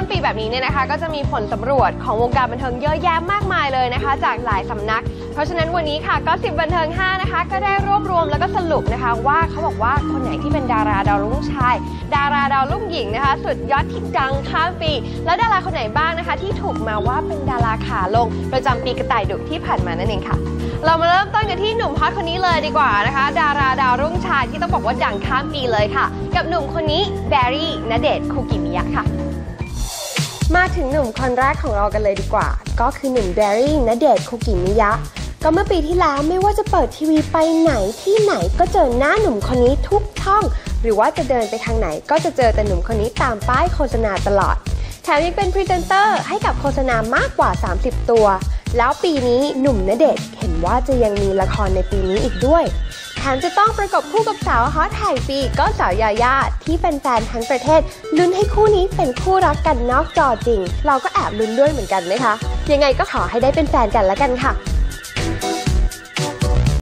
ต้นปีแบบนี้เนี่ยนะคะ ก็จะมีผลสำรวจของวงการบันเทิงเยอะแยะมากมายเลยนะคะ จากหลายสำนัก เพราะฉะนั้นวันนี้ค่ะก็สิบบันเทิง 5 นะคะ ก็ได้รวบรวมแล้วก็สรุปนะคะว่าเขาบอกว่าคนไหนที่เป็นดาราดาวรุ่งชาย ดาราดาวรุ่งหญิงนะคะ สุดยอดที่ดังข้ามปี แล้วดาราคนไหนบ้างนะคะ ที่ถูกมาว่าเป็นดาราขาลง ประจำปีกระต่ายดุที่ผ่านมานั่นเองค่ะเรามาเริ่มต้นกันที่หนุ่มฮอตคนนี้เลยดีกว่านะคะ ดาราดาวรุ่งชายที่ต้องบอกว่าดังข้ามปีเลยค่ะ กับหนุ่มคนนี้แบร์รี่ณเดชน์คูกิมิยะค่ะ มาถึงหนุ่มคนแรกของเรากันเลยดีกว่า ก็คือหนุ่มแบร์รี่ณเดชคุกิมิยะ ก็เมื่อปีที่แล้วไม่ว่าจะเปิดทีวีไปไหนที่ไหนก็เจอหน้าหนุ่มคนนี้ทุกช่อง หรือว่าจะเดินไปทางไหนก็จะเจอแต่หนุ่มคนนี้ตามป้ายโฆษณาตลอด แถมยังเป็นพรีเซนเตอร์ให้กับโฆษณามากกว่า 30 ตัว แล้วปีนี้หนุ่มณเดชเห็นว่าจะยังมีละครในปีนี้อีกด้วย แถมจะต้องประกบคู่กับสาวฮอตไห่ปีก็สาวยาย่าที่แฟนๆทั้งประเทศลุ้นให้คู่นี้เป็นคู่รักกันนอกจอจริง เราก็แอบลุ้นด้วยเหมือนกันนะคะ ยังไงก็ขอให้ได้เป็นแฟนกันแล้วกันค่ะ